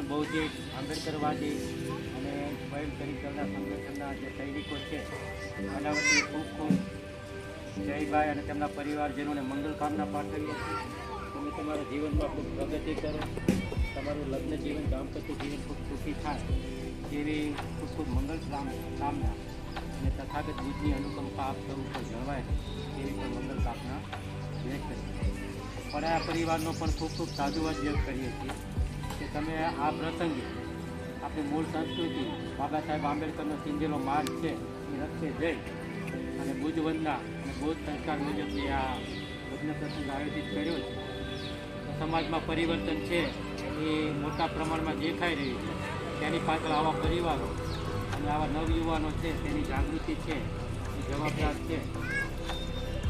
આતંકવાદી અને ભય કરી કરનાર સંગઠનના જે સૈનિકો છે એના વતી ખૂબ ખૂબ જયભાઈ અને તેમના પરિવારજનોને મંગલ કામના પાઠવીએ છીએ. તમે તમારા જીવનમાં ખૂબ પ્રગતિ કરો. તમારું લગ્ન જીવન, દાંપત્ય જીવન ખૂબ સુખી થાય તેવી ખૂબ ખૂબ મંગલ કામ કામના અને તથાગત બુદ્ધની અનુકંપા આપ સૌ ઉપર જળવાય તેવી પણ મંગલ કામના વ્યક્ત કરીએ પણ આ પરિવારનો પણ ખૂબ ખૂબ સાધુવાદ વ્યક્ત કરીએ છીએ. તમે આ પ્રસંગે આપણી મૂળ સંસ્કૃતિ બાબા સાહેબ આંબેડકરનો સિંધેલો માર્ગ છે એ રસ્તે જઈ અને બુદ્ધ વંદના અને બૌદ્ધ સંસ્કાર મુજબ જે આ લગ્ન પ્રસંગ આયોજિત કર્યો છે. સમાજમાં પરિવર્તન છે એ મોટા પ્રમાણમાં દેખાઈ રહ્યું છે. તેની પાછળ આવા પરિવારો અને આવા નવયુવાનો છે તેની જાગૃતિ છે, એ જવાબદાર છે.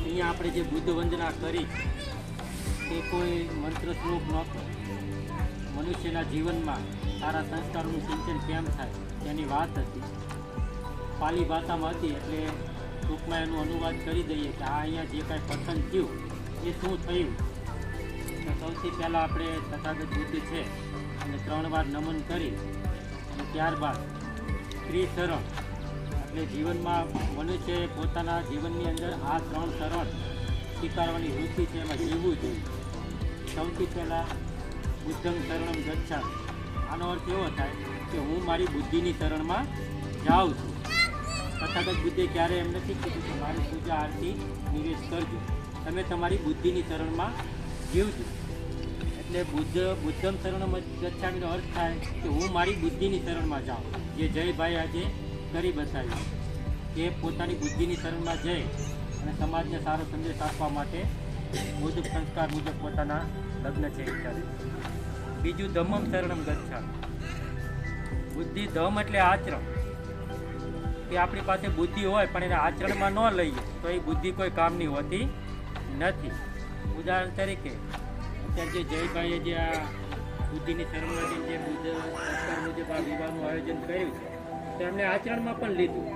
અહીંયા આપણે જે બુદ્ધ વંદના કરી, તે કોઈ મંત્ર શ્લોક નહોતો. મનુષ્યના જીવનમાં સારા સંસ્કારોનું સિંચન કેમ થાય તેની વાત હતી. પાલી ભાષામાં હતી એટલે ટૂંકમાં એનો અનુવાદ કરી દઈએ કે આ અહીંયા જે કાંઈ પસંદ થયું એ શું થયું. તો સૌથી પહેલાં આપણે તથાગત બુદ્ધ છે અને ત્રણ વાર નમન કરી અને ત્યારબાદ સ્ત્રી શરણ એટલે જીવનમાં મનુષ્યએ પોતાના જીવનની અંદર આ ત્રણ શરણ સ્વીકારવાની વૃત્તિ છે એમાં જીવવું જોઈએ. સૌથી પહેલાં બુદ્ધમ શરણમ ગચ્છામિ આનો અર્થ એવો થાય કે હું મારી બુદ્ધિની શરણમાં જાઉં છું. તથાગત બુદ્ધે ક્યારે એમ નથી કીધું કે મારી પૂજા આરતી નિવેશ કરજો. તમે તમારી બુદ્ધિની શરણમાં જીવજો. એટલે બુદ્ધ, બુદ્ધમ શરણમ ગચ્છામીનો અર્થ થાય કે હું મારી બુદ્ધિની શરણમાં જાઉં. જે જયભાઈ આજે કરી બતાવ્યું. એ પોતાની બુદ્ધિની શરણમાં જઈ અને સમાજને સારો સંદેશ આપવા માટે મુજબ સંસ્કાર મુજબ પોતાના લગ્ન છે. કરે બીજું ધમમ શરણમ ગચ્છા. બુદ્ધિ ધમ એટલે આચરણ. કે આપણી પાસે બુદ્ધિ હોય, પણ એને આચરણમાં ન લઈએ, તો એ બુદ્ધિ કોઈ કામની હોતી નથી. ઉદાહરણ તરીકે, અત્યારે જે જયભાઈએ જે આ બુદ્ધિની શરણમાં જે સંસ્કાર મુજબ આ વિવાહનું આયોજન કર્યું છે, તો એમણે આચરણમાં પણ લીધું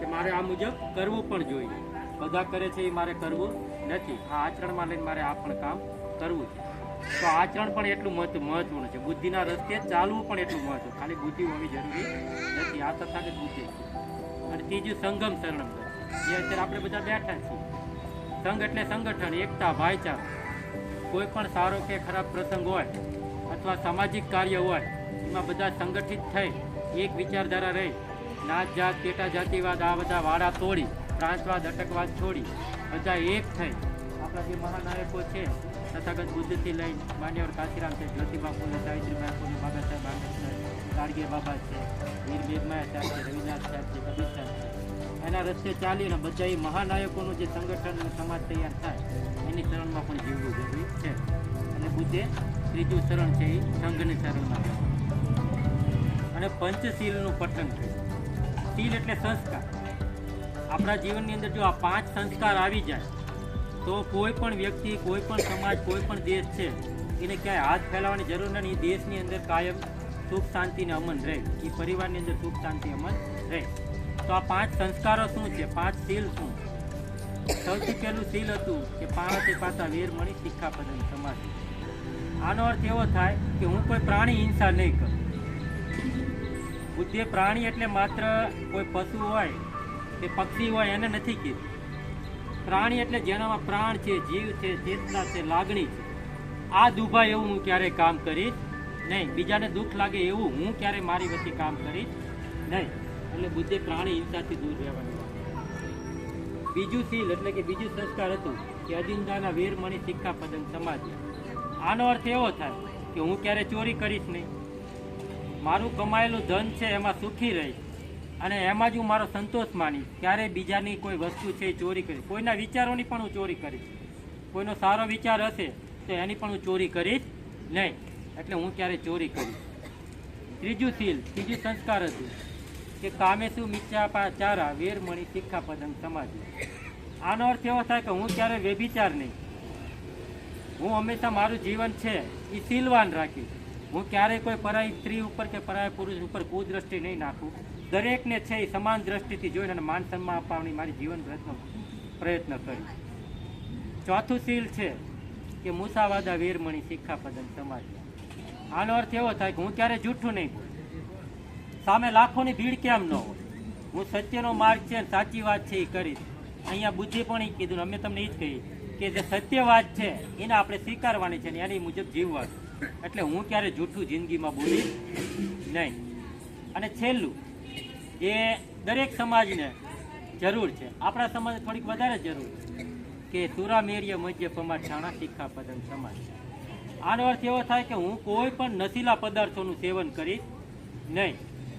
કે મારે આ મુજબ કરવું પણ જોઈએ. બધા કરે છે એ મારે કરવું નથી. આ આચરણમાં લઈને મારે આ પણ કામ કરવું છે. તો આચરણ પણ એટલું મહત્વ મહત્વનું છે. બુદ્ધિના રસ્તે ચાલવું પણ એટલું મહત્વ. ખાલી બુદ્ધિ હોવી જરૂરી નથી. આ તથાગત બુદ્ધિ અને ત્રીજું સંગમ શરણમ જે અત્યારે આપણે બધા બેઠા છીએ. સંઘ એટલે સંગઠન, એકતા, ભાઈચારો. કોઈ પણ સારો કે ખરાબ પ્રસંગ હોય અથવા સામાજિક કાર્ય હોય, એમાં બધા સંગઠિત થઈ, એક વિચારધારા રહી. નાત જાત, પેટા જાતિવાદ, આ બધા વાડા તોડી પ્રાંતવાદ અટકવાદ છોડી, બધા એક થઈ. આપણા જે મહાનાયકો છે. તથાગત બુદ્ધથી લઈ માન્યવર કાશીરામ છે જ્યોતિબા ફૂલે સાવિત્રીબાઈ ફૂલે બાબા સાહેબ આંબેડકર ગાડગે બાબા છે, વીર મેઘમાયા સાહેબ છે, રવિનાથ સાહેબ છે, કબીર સાહેબ છે. એના રસ્તે ચાલીને બધા એ મહાનાયકોનું જે સંગઠન સમાજ તૈયાર થાય, એની શરણમાં પણ જીવવું જરૂરી છે. અને બુદ્ધે ત્રીજું શરણ છે એ સંઘની શરણમાં અને પંચશીલનું પઠન છે. શીલ એટલે સંસ્કાર. આપણા જીવનની અંદર જો આ પાંચ સંસ્કાર આવી જાય તો કોઈ પણ વ્યક્તિ, કોઈ પણ સમાજ, કોઈ પણ દેશ છે, એને ક્યાંય હાથ ફેલાવવાની જરૂર નથી. દેશની અંદર કાયમ સુખ, શાંતિ ને અમન રહે. એ પરિવારની અંદર સુખ, શાંતિ, અમન રહે. તો આ પાંચ સંસ્કારો શું છે? પાંચ શીલ શું? સૌથી પહેલું શીલ હતું કે પાણાથી પાતા વેરમણી શિક્ષાપદન સમાજ આનો અર્થ એવો થાય કે હું કોઈ પ્રાણી હિંસા નહીં કરું. બુદ્ધિએ પ્રાણી એટલે માત્ર કોઈ પશુ હોય કે પક્ષી હોય એને નથી કીધું. પ્રાણી એટલે જેનામાં પ્રાણ છે, જીવ છે, ચેતના છે, લાગણી છે. આ દુભાય એવું હું ક્યારેય કામ કરીશ? નહીં, બીજાને દુઃખ લાગે એવું હું ક્યારેય મારી વચ્ચે કામ કરીશ? નહીં, એટલે બુદ્ધે પ્રાણી હિંસાથી દૂર રહેવાનું બીજું શીલ એટલે કે બીજું સંસ્કાર હતું કે અજિંદાના વીરમણી સિક્કા પદન સમાજ આનો અર્થ એવો થાય કે હું ક્યારે ચોરી કરીશ નહીં. મારું કમાયેલું ધન છે, એમાં સુખી રહીશ. અને એમાં જ હું મારો સંતોષ માનીશ. ક્યારે બીજાની કોઈ વસ્તુ છે એ ચોરી કરીશ કોઈના વિચારોની પણ હું ચોરી કરીશ. કોઈનો સારો વિચાર હશે તો એની પણ હું ચોરી કરીશ નહીં. એટલે હું ક્યારે ચોરી કરીશ? ત્રીજું શીલ, ત્રીજું સંસ્કાર હતું કે કામેસુ મીચા પાચારા વેરમણી શિક્ષાપદન સમાજ આનો અર્થ એવો થાય કે હું ક્યારે વ્યભિચાર નહીં. હું હંમેશા મારું જીવન છે એ શીલવાન રાખીશ. હું ક્યારેય કોઈ પરાય સ્ત્રી ઉપર કે પરાય પુરુષ ઉપર કુદ્રષ્ટિ નહીં નાખું. દરેકને છે એ સમાન દ્રષ્ટિથી જોઈને અને માન સન્માન આપવાની મારી જીવન પ્રયત્ન કર્યો. ચોથું શીલ છે કે મુસાવાદા વીરમણી શિક્ષાપદન સમાજ આનો અર્થ એવો થાય કે હું ક્યારે જૂઠું નહીં બોલું. સામે લાખોની ભીડ કેમ ન હોય? હું સત્યનો માર્ગ છે સાચી વાત છે એ કરીશ અહીંયા બુદ્ધિ પણ એ કીધું અમે તમને એ જ કહી કે જે સત્ય વાત છે એને આપણે સ્વીકારવાની છે ને એની મુજબ જીવવાનું. એટલે હું ક્યારે જૂઠું જિંદગીમાં બોલીશ નહીં. અને છેલ્લું એ દરેક સમાજને જરૂર છે. આપણા સમાજ થોડીક વધારે જરૂર છે કે તુરા મેરિય મધ્ય પમાર છાણા શિક્ષા પદન સમાજ આનો અર્થ એવો થાય કે હું કોઈ પણ નશીલા પદાર્થોનું સેવન કરીશ નહીં.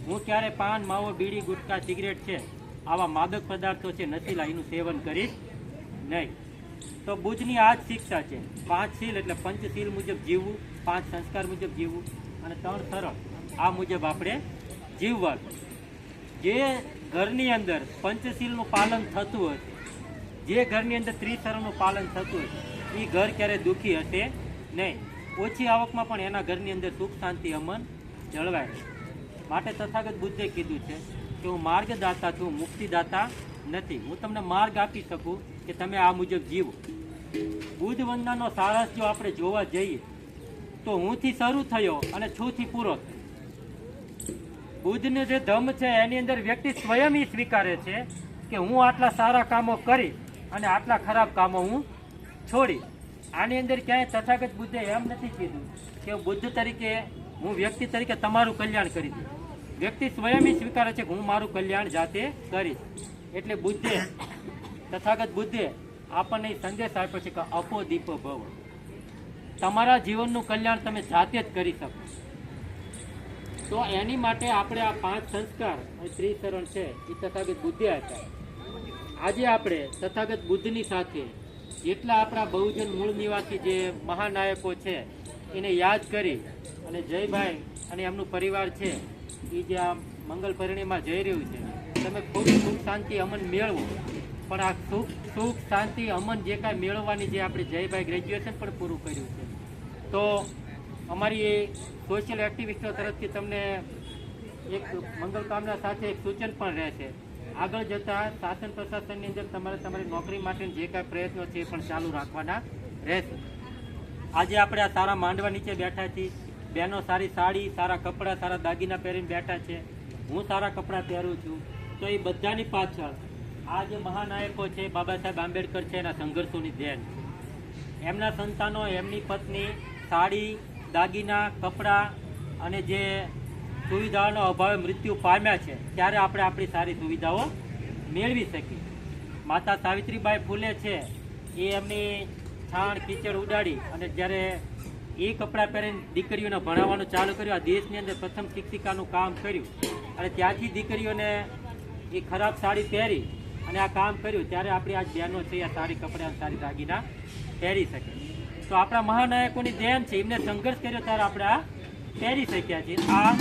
હું ક્યારે પાન, માવો, બીડી, ગુટકા, સિગરેટ છે, આવા માદક પદાર્થો છે, નશીલા એનું સેવન કરીશ નહીં. તો ભુજની આ જ શિક્ષા છે. પાંચ શીલ એટલે પંચશીલ મુજબ જીવવું, પાંચ સંસ્કાર મુજબ જીવવું અને ત્રણ સરળ આ મુજબ આપણે જીવવાનું. જે ઘરની અંદર પંચશીલનું પાલન થતું હશે જે ઘરની અંદર ત્રિસરણનું પાલન થતું હશે એ ઘર ક્યારે દુઃખી હશે નહીં. ઓછી આવકમાં પણ એના ઘરની અંદર સુખ, શાંતિ, અમન જળવાય. માટે તથાગત બુદ્ધે કીધું છે કે હું માર્ગદાતા છું, મુક્તિદાતા નથી. હું તમને માર્ગ આપી શકું કે તમે આ મુજબ જીવો. બુદ્ધ વંદનાનો સારસ જો આપણે જોવા જઈએ, તો હુંથી શરૂ થયો અને છુંથી પૂરો થયો. બુદ્ધનો જે ધમ છે, એની અંદર વ્યક્તિ સ્વયં સ્વીકારે છે કે હું આટલા સારા કામો કરી અને આટલા ખરાબ કામો હું છોડી. આની અંદર ક્યાંય તથાગત બુદ્ધે એમ નથી કીધું કે બુદ્ધ તરીકે, હું વ્યક્તિ તરીકે તમારું કલ્યાણ કરી દઉં. વ્યક્તિ સ્વયં એ સ્વીકારે છે કે હું મારું કલ્યાણ જાતે કરીશ. એટલે બુદ્ધે, તથાગત બુદ્ધે આપણને સંદેશ આપ્યો છે કે અપો દીપો ભવ. તમારા જીવનનું કલ્યાણ તમે જાતે જ કરી શકો. તો એની માટે આપણે આ પાંચ સંસ્કાર અને ત્રિસરણ છે એ તથાગત બુદ્ધે હતા આજે આપણે તથાગત બુદ્ધની સાથે જેટલા આપણા બહુજન મૂળ નિવાસી જે મહાનાયકો છે, એને યાદ કરી અને જયભાઈ અને એમનું પરિવાર છે એ જે આ મંગલ પરિણીમાં જઈ રહ્યું છે, તમે ખૂબ સુખ શાંતિ અમન મેળવો. પણ આ સુખ સુખ શાંતિ અમન જે કાંઈ મેળવવાની જે આપણે જયભાઈ ગ્રેજ્યુએશન પણ પૂરું કર્યું છે. તો અમારી સોશિયલ એક્ટિવિસ્ટો તરફથી તમને એક મંગલ કામના સાથે એક સૂચન પણ રહેશે આગળ જતાં શાસન પ્રશાસનની અંદર તમારે તમારી નોકરી માટે જે કાંઈ પ્રયત્નો છે એ પણ ચાલુ રાખવાના રહેશે. આજે આપણે આ સારા માંડવા નીચે બેઠા છીએ. બહેનો સારી સાડી, સારા કપડાં, સારા દાગીના પહેરીને બેઠા છે. હું સારા કપડાં પહેરું છું. તો એ બધાની પાછળ આ જે મહાનાયકો છે, બાબા સાહેબ આંબેડકર છે એના સંઘર્ષોની દેન એમના સંતાનો, એમની પત્ની સાડી દાગીના, કપડાં અને જે સુવિધાઓનો અભાવે મૃત્યુ પામ્યા છે, ત્યારે આપણે આપણી સારી સુવિધાઓ મેળવી શકીએ. માતા સાવિત્રીબાઈ ફૂલે છે, એ એમની છાણ કીચડ ઉડાડી અને જ્યારે એ કપડાં પહેરીને દીકરીઓને ભણાવવાનું ચાલુ કર્યું, આ દેશની અંદર પ્રથમ શિક્ષિકાનું કામ કર્યું. અને ત્યાંથી દીકરીઓને એ ખરાબ સાડી પહેરી અને આ કામ કર્યું, ત્યારે આપણી આ બહેનો છે આ સારી કપડાં સારી દાગીના પહેરી શકે. તો આપણા મહાનાયકોની દેન છે, એમને સંઘર્ષ કર્યો ત્યારે આપણે આ પહેરી શક્યા છીએ, આ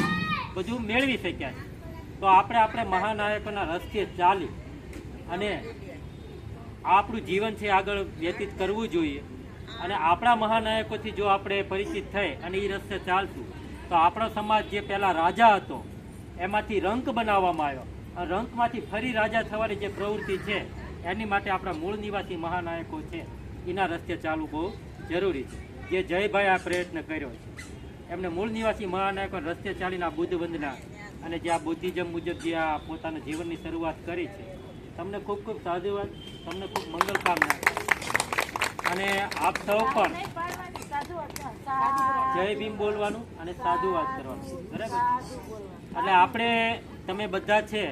બધું મેળવી શક્યા છે તો આપણે આપણે મહાનાયકોના રસ્તે ચાલી અને આપણું જીવન છે આગળ વ્યતીત કરવું જોઈએ. અને આપણા મહાનાયકોથી જો આપણે પરિચિત થઈ અને એ રસ્તે ચાલશું, તો આપણો સમાજ જે પહેલાં રાજા હતો, એમાંથી રંક બનાવવામાં આવ્યો. અને રંકમાંથી ફરી રાજા થવાની જે પ્રવૃત્તિ છે, એની માટે આપણા મૂળ નિવાસી મહાનાયકો છે, એના રસ્તે ચાલવું બહુ જરૂરી છે. જે જયભાઈ આ પ્રયત્ન કર્યો છે. એમને મૂળ નિવાસી મહાનાયકો રસ્તે ચાલીને આ બુદ્ધ વંદના અને જે આ બુદ્ધિઝમ મુજબ જે આ પોતાના જીવનની શરૂઆત કરી છે. તમને ખૂબ ખૂબ સાધુવાદ, તમને ખૂબ મંગલ કામના. અને આપ સૌ પણ જય ભીમ બોલવાનું અને સાધુવાદ કરવાનું. બરાબર? એટલે આપણે, તમે બધા છે,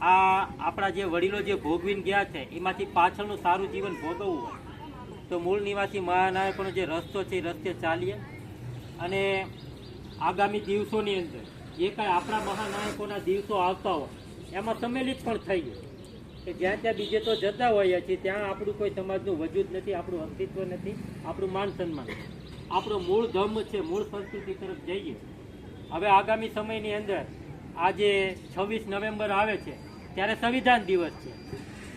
આ આપણા જે વડીલો જે ભોગવીને ગયા છે, એમાંથી પાછળનું સારું જીવન ભોગવવું હોય. તો મૂળ નિવાસી મહાનાયકોનો જે રસ્તો છે, એ રસ્તે ચાલીએ. અને આગામી દિવસોની અંદર જે કાંઈ આપણા મહાનાયકોના દિવસો આવતા હોય, એમાં સંમેલિત પણ થઈએ કે જ્યાં ત્યાં બીજે તો જતા હોઈએ છીએ, ત્યાં આપણું કોઈ સમાજનું વજૂદ નથી, આપણું અસ્તિત્વ નથી, આપણું માન સન્માન આપણો મૂળ ધર્મ છે, મૂળ સંસ્કૃતિ તરફ જઈએ. હવે આગામી સમયની અંદર આજે છવ્વીસ નવેમ્બર આવે છે, ત્યારે સંવિધાન દિવસ છે.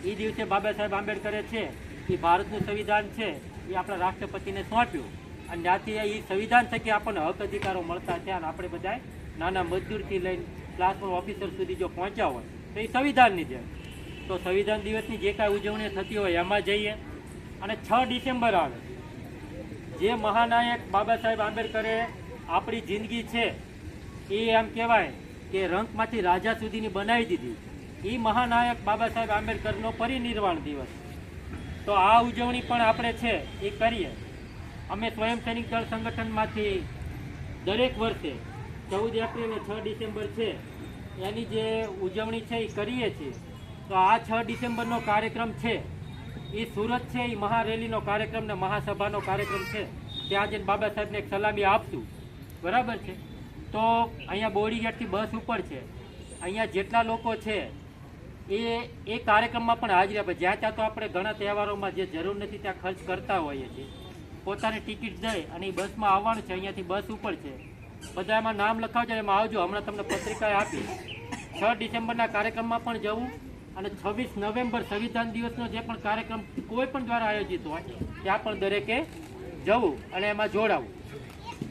એ દિવસે બાબા સાહેબ આંબેડકરે છે એ ભારતનું સંવિધાન છે, એ આપણા રાષ્ટ્રપતિને સોંપ્યું. અને ત્યાંથી એ સંવિધાન થકી આપણને હક અધિકારો મળતા છે અને આપણે બધાએ નાના મજદૂરથી લઈને ક્લાસ વન ઓફિસર સુધી જો પહોંચ્યા હોય, તો એ સંવિધાનની જેમ. તો સંવિધાન દિવસની જે કાંઈ ઉજવણી થતી હોય એમાં જઈએ. અને છ ડિસેમ્બર આવે. જે મહાનાયક બાબા સાહેબ આંબેડકરે આપણી જિંદગી છે, એ એમ કહેવાય કે રંકમાંથી રાજા સુધીની બનાવી દીધી. એ મહાનાયક બાબા સાહેબ આંબેડકરનો પરિનિર્વાણ દિવસ. તો આ ઉજવણી પણ આપણે છે, એ કરીએ. અમે સ્વયં સૈનિક દળ સંગઠનમાંથી દરેક વર્ષે ચૌદ એપ્રિલ અને છ ડિસેમ્બર છે, એની જે ઉજવણી છે, એ કરીએ છીએ. તો આ છ ડિસેમ્બરનો કાર્યક્રમ છે, એ સુરત છે, એ મહારેલીનો કાર્યક્રમ ને મહાસભાનો કાર્યક્રમ છે, ત્યાં જઈને બાબા સાહેબને એક સલામી આપશું. બરાબર છે? તો અહીંયા બોડીગેટથી બસ ઉપર છે. અહીંયા જેટલા લોકો છે એ એ કાર્યક્રમમાં પણ હાજરી આપે. જ્યાં ત્યાં તો આપણે ઘણા તહેવારોમાં જે જરૂર નથી ત્યાં ખર્ચ કરતા હોઈએ છીએ. પોતાની ટિકિટ દઈ અને એ બસમાં આવવાનું છે. અહીંયાથી બસ ઉપર છે. બધા એમાં નામ લખાવજો એમાં આવજો. હમણાં તમને પત્રિકા આપી. છ ડિસેમ્બરના કાર્યક્રમમાં પણ જવું અને છવ્વીસ નવેમ્બર સંવિધાન દિવસનો જે પણ કાર્યક્રમ કોઈ પણ દ્વારા આયોજિત હોય ત્યાં પણ દરેકે જવું અને એમાં જોડાવું.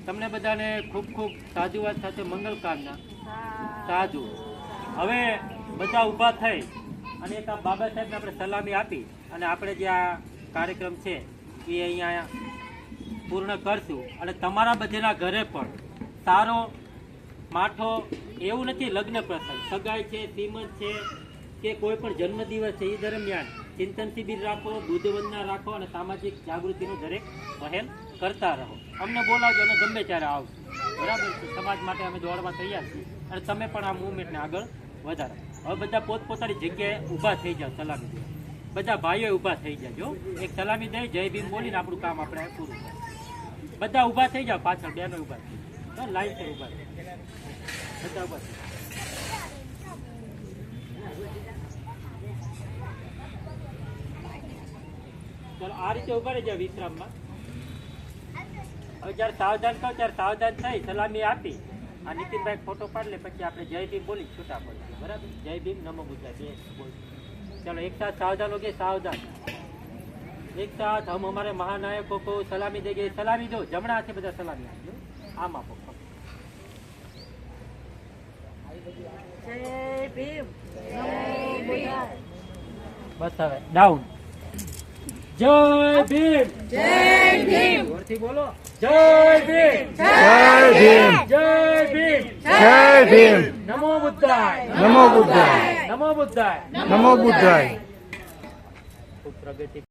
તમને બધાને ખૂબ ખૂબ સાધુવાદ સાથે મંગલ કામના. સાધુ હવે બધા ઊભા થઈ અને એક આ બાબા સાહેબને આપણે સલામી આપી અને આપણે જે આ કાર્યક્રમ છે એ અહીંયા પૂર્ણ કરશું. અને તમારા બધાના ઘરે પણ સારો માઠો એવું નથી લગ્ન પ્રસંગ. સગાઈ છે, શ્રીમંત છે, કે કોઈ પણ જન્મદિવસ છે, એ દરમિયાન ચિંતન શિબિર રાખો દૂધવંદના રાખો અને સામાજિક જાગૃતિનો દરેક પહેલ કરતા રહો. અમને બોલાવજો અને ગમે ત્યારે આવશું. બરાબર છે? સમાજ માટે અમે દોડવા તૈયાર છીએ. અને તમે પણ આ મુવમેન્ટને આગળ વધારો. હવે બધા પોતપોતાની જગ્યાએ ઊભા થઈ જાઓ, સલામી દે. બધા ભાઈઓ ઊભા થઈ જાજો. એક સલામી દઈ જય ભીમ બોલીને આપણું કામ આપણે પૂરું થાય. બધા ઊભા થઈ જાઓ, પાછળ બેનો ઊભા થઈ લાઈન ઊભા થઈ જાઓ. બધા ઊભા થઈ ચાલો, આ રીતે ઊભા રહેજો વિશ્રામમાં. હવે જ્યારે સાવધાન કહો ત્યારે સાવધાન થઈ, સલામી આપી. આ નીતિનભાઈ ફોટો પાડી લે, પછી આપણે જય ભીમ બોલી છૂટા પડીએ બરાબર? જય ભીમ નમો ગુજરાત બે એક સાથ સાવધાન કે સાવધાન? એક સાથ હમ અમારે મહાનાયકો કો સલામી દેગે સલામી દો. જમણા હાથે બધા સલામી આપજો. આમ આપો. બસ હવે ડાઉન. જય ભીમ. જય ભીમ. બોલો. જય ભીમ. જય ભીમ. જય ભીમ. જય ભીમ. નમો બુદ્ધાય. નમો બુદ્ધાય. નમો બુદ્ધાય. નમો બુદ્ધાય. પ્રગતિ